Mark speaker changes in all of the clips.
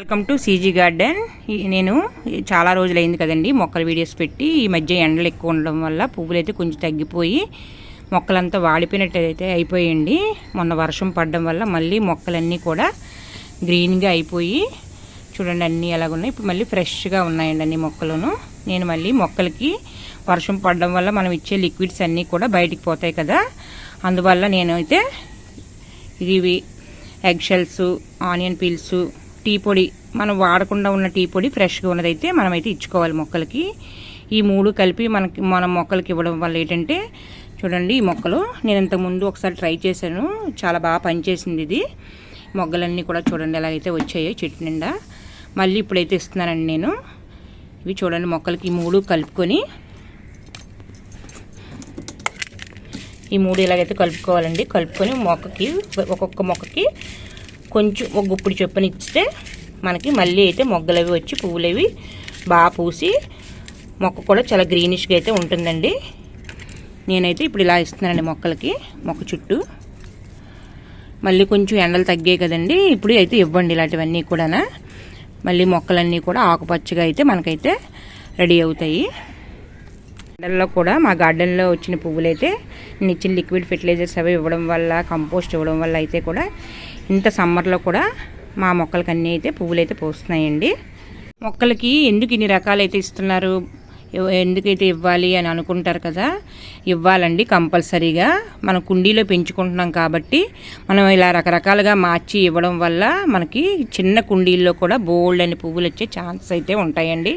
Speaker 1: Welcome to CG garden నేను చాలా రోజులైంది కదండి మొక్కల వీడియోస్ పెట్టి ఈ మధ్య ఎండలు ఎక్కువ ఉండడం వల్ల పువ్వులు అయితే కొంచెం తగ్గిపోయి మొక్కలంతా వాడిపోయినట్టు అయితే అయిపోయండి. మొన్న వర్షం పడడం వల్ల మళ్ళీ మొక్కలన్నీ కూడా గ్రీన్గా అయిపోయి చూడండి అన్నీ ఎలాగున్నాయి. ఇప్పుడు మళ్ళీ ఫ్రెష్గా ఉన్నాయండి అన్ని మొక్కలను. నేను మళ్ళీ మొక్కలకి వర్షం పడడం వల్ల మనం ఇచ్చే లిక్విడ్స్ అన్నీ కూడా బయటికి పోతాయి కదా. అందువల్ల నేనైతే ఇవి egg shells onion peels tea పొడి మనం వాడకుండా ఉన్న టీ పొడి ఫ్రెష్గా ఉన్నదైతే మనమైతే ఇచ్చుకోవాలి మొక్కలకి. ఈ మూడు కలిపి మనకి మన మొక్కలకి ఇవ్వడం వల్ల ఏంటంటే చూడండి ఈ మొక్కలు. నేను ఇంతకుముందు ఒకసారి ట్రై చేశాను. చాలా బాగా పనిచేసింది ఇది. మొగ్గలన్నీ కూడా చూడండి ఎలాగైతే వచ్చాయో చెట్టు నిండా. మళ్ళీ ఇప్పుడైతే ఇస్తున్నానండి నేను. ఇవి చూడండి మొక్కలకి ఈ మూడు కలుపుకొని. ఈ మూడు ఇలాగైతే కలుపుకోవాలండి కలుపుకొని మొక్కకి ఒక్కొక్క మొక్కకి కొంచెం ఒక గుప్పుడు చొప్పున ఇస్తే మనకి మళ్ళీ అయితే మొగ్గలు అవి వచ్చి పువ్వులు అవి బాగా పూసి మొక్క కూడా చాలా గ్రీనిష్గా అయితే ఉంటుందండి. నేనైతే ఇప్పుడు ఇలా ఇస్తున్నానండి మొక్కలకి మొక్క చుట్టూ. మళ్ళీ కొంచెం ఎండలు తగ్గాయి కదండి ఇప్పుడు అయితే ఇవ్వండి ఇలాంటివన్నీ కూడా మళ్ళీ మొక్కలన్నీ కూడా ఆకుపచ్చగా అయితే మనకైతే రెడీ అవుతాయి. ఎండల్లో కూడా మా గార్డెన్లో వచ్చిన పువ్వులైతే నేను ఇచ్చిన లిక్విడ్ ఫెర్టిలైజర్స్ అవి ఇవ్వడం వల్ల కంపోస్ట్ ఇవ్వడం వల్ల అయితే కూడా ఇంత సమ్మర్లో కూడా మా మొక్కలకి అన్నీ అయితే పువ్వులు అయితే పోస్తున్నాయండి. మొక్కలకి ఎందుకు ఇన్ని రకాలైతే ఇస్తున్నారు? ఎందుకైతే ఇవ్వాలి అని అనుకుంటారు కదా ఇవ్వాలండి కంపల్సరీగా. మనం కుండీలో పెంచుకుంటున్నాం కాబట్టి మనం ఇలా రకరకాలుగా మార్చి ఇవ్వడం వల్ల మనకి చిన్న కుండీల్లో కూడా బోల్డ్ అని పువ్వులు వచ్చే ఛాన్స్ అయితే ఉంటాయండి.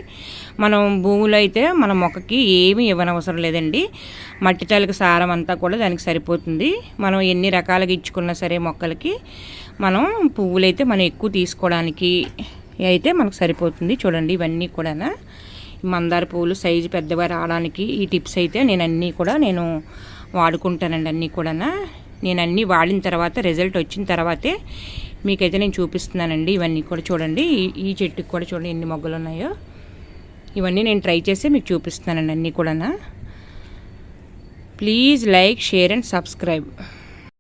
Speaker 1: మనం భూములు అయితే మన మొక్కకి ఏమీ ఇవ్వనవసరం లేదండి. మట్టి తాలకు సారం అంతా కూడా దానికి సరిపోతుంది. మనం ఎన్ని రకాలుగా ఇచ్చుకున్నా సరే మొక్కలకి మనం పువ్వులైతే మనం ఎక్కువ తీసుకోవడానికి అయితే మనకు సరిపోతుంది. చూడండి ఇవన్నీ కూడా మందార పువ్వులు సైజు పెద్దగా రావడానికి ఈ టిప్స్ అయితే నేను అన్నీ కూడా నేను వాడుకుంటానండి అన్నీ కూడా నేను అన్నీ వాడిన తర్వాత రిజల్ట్ వచ్చిన తర్వాతే మీకైతే నేను చూపిస్తున్నానండి. ఇవన్నీ కూడా చూడండి. ఈ- ఈ చెట్టుకి కూడా చూడండి ఎన్ని మొగ్గలు ఉన్నాయో. ఇవన్నీ నేను ట్రై చేసి మీకు చూపిస్తున్నానండి అన్నీ కూడా please like share and subscribe.